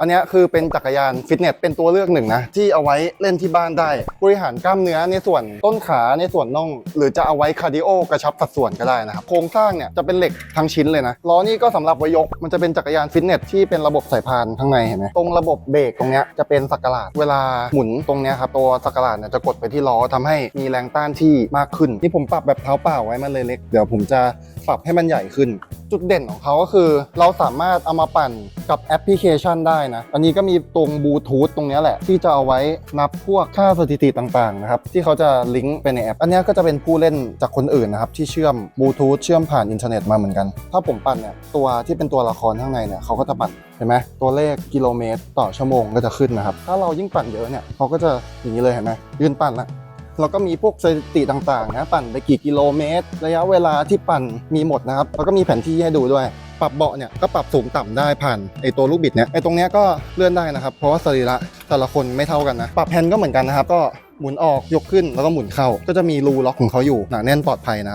อันนี้คือเป็นจักรยานฟิตเนสเป็นตัวเลือกหนึ่งนะ ที่เอาไว้เล่นที่บ้านได้ บริหารกล้ามเนื้อในส่วนต้นขาในส่วนน่อง หรือจะเอาไว้คาร์ดิโอกระชับสัดส่วนก็ได้นะครับ โครงสร้างเนี่ยจะเป็นเหล็กทั้งชิ้นเลยนะล้อนี่ก็สำหรับไว้ยก มันจะเป็นจักรยานฟิตเนสที่เป็นระบบสายพานข้างในเห็นไหมตรงระบบเบรกตรงเนี้ยจะเป็นสักหลาดเวลาหมุนตรงเนี้ยครับตัวสักหลาดเนี่ยจะกดไปที่ล้อทำให้มีแรงต้านที่มากขึ้นนี่ผมปรับแบบเท้าเปล่าไว้มันเลยเล็กเดี๋ยวผมจะปรับให้มันใหญ่ขึ้น จุดเด่นของเขาก็คือ เราสามารถเอามาปั่นกับแอปพลิเคชันได้นะ อันนี้ก็มีตรงบลูทูธตรงนี้แหละ ที่จะเอาไว้นับพวกค่าสถิติต่างๆนะครับที่เขาจะลิงก์ไปในแอป อันนี้ก็จะเป็นผู้เล่นจากคนอื่นนะครับที่เชื่อมบลูทูธเชื่อมผ่านอินเทอร์เน็ตมาเหมือนกัน ถ้าผมปั่นเนี่ยตัวที่เป็นตัวละครข้างในเนี่ยเขาก็จะปั่นเห็นไหมตัวเลขกิโลเมตร ต่อชั่วโมงก็จะขึ้นนะครับถ้าเรายิ่งปั่นเยอะเนี่ยเขาก็จะอย่างนี้เลยเห็นไหมยืนปั่นละ แล้วก็มีพวกสถิติต่างๆนะปั่นไปกี่กิโลเมตร ระยะเวลาที่ปั่นมีหมดนะครับแล้วก็มีแผนที่ให้ดูด้วย ปรับเบาะเนี่ยก็ปรับสูงต่ำได้ผ่านไอตัวลูกบิดเนี่ยไอตรงเนี้ยก็เลื่อนได้นะครับ เพราะว่าสรีระแต่ละคนไม่เท่ากันนะปรับแฮนด์ก็เหมือนกันนะครับก็หมุนออกยกขึ้นแล้วก็หมุนเข้า ก็จะมีรูล็อกของเขาอยู่หนาแน่นปลอดภัยนะครับ